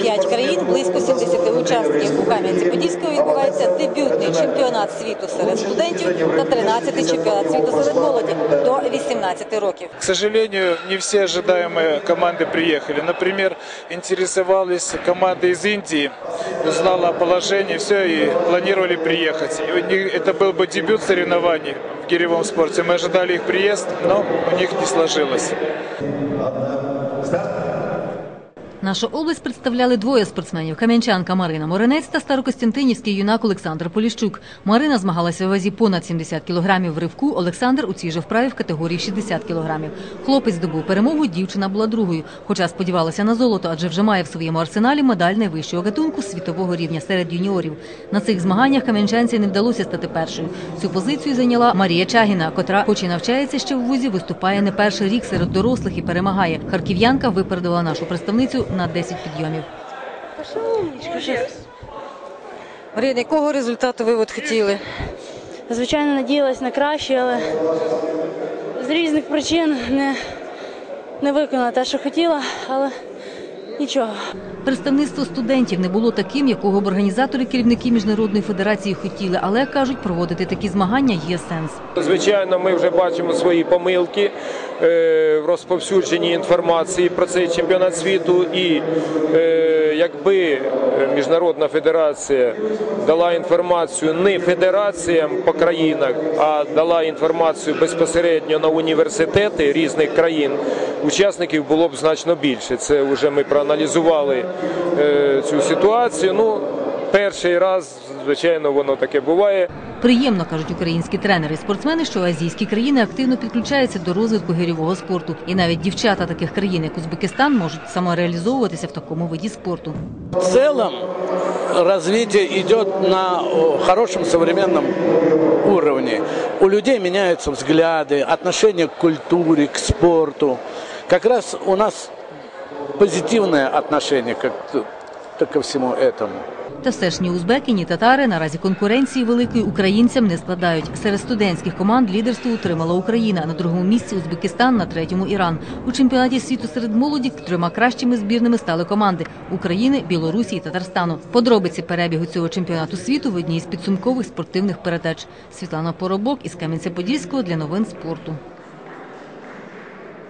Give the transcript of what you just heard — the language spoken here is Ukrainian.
П'ять країн, близько 70 учасників. У Кам'янці-Подільському відбувається дебютний чемпіонат світу серед студентів та 13-й чемпіонат світу серед молоді до 18 років. К сожалению, не все ожидаемые команды приехали. Например, интересовались команды из Индии, узнала о положении, все, и планировали приехать. И у них это был бы дебют соревнований в гиревом спорте. Мы ожидали их приезд, но у них не сложилось. Нашу область представляли двоє спортсменів: кам'янчанка Марина Моринець та старокостянтинівський юнак Олександр Поліщук. Марина змагалася у вазі понад 70 кілограмів в ривку. Олександр у цій же вправі в категорії 60 кілограмів. Хлопець здобув перемогу, дівчина була другою. Хоча сподівалася на золото, адже вже має в своєму арсеналі медаль найвищого гатунку світового рівня серед юніорів. На цих змаганнях кам'янчанці не вдалося стати першою. Цю позицію зайняла Марія Чагіна, котра, хоч і навчається ще в вузі, виступає не перший рік серед дорослих і перемагає. Харків'янка випередила нашу представницю на 10 підйомів. Марина, якого результату ви от хотіли? Звичайно, надіялась на краще, але з різних причин не, не виконала те, що хотіла, але нічого. Представництво студентів не було таким, якого б організатори керівники міжнародної федерації хотіли, але кажуть, проводити такі змагання є сенс. Звичайно, ми вже бачимо свої помилки е, в розповсюдженні інформації про цей чемпіонат світу. І е, якби міжнародна федерація дала інформацію не федераціям по країнах, а дала інформацію безпосередньо на університети різних країн, учасників було б значно більше. Це вже ми проаналізували е, цю ситуацію. Ну, перший раз, звичайно, воно таке буває. Приємно кажуть українські тренери і спортсмени, що азійські країни активно підключаються до розвитку гирьового спорту, і навіть дівчата таких країн, як Узбекистан, можуть самореалізовуватися в такому виді спорту. В целом развитие идет на о, хорошем современном уровне. У людей меняются взгляды, отношение к культуре, к спорту. Как раз у нас позитивное отношение к, к- ко всему этому. Та все ж ні узбеки, ні татари наразі конкуренції великої українцям не складають. Серед студентських команд лідерство утримала Україна. На другому місці Узбекистан, на третьому Іран. У чемпіонаті світу серед молоді трьома кращими збірними стали команди України, Білорусі і Татарстану. Подробиці перебігу цього чемпіонату світу в одній з підсумкових спортивних передач. Світлана Поробок із Кам'янця-Подільського для новин спорту.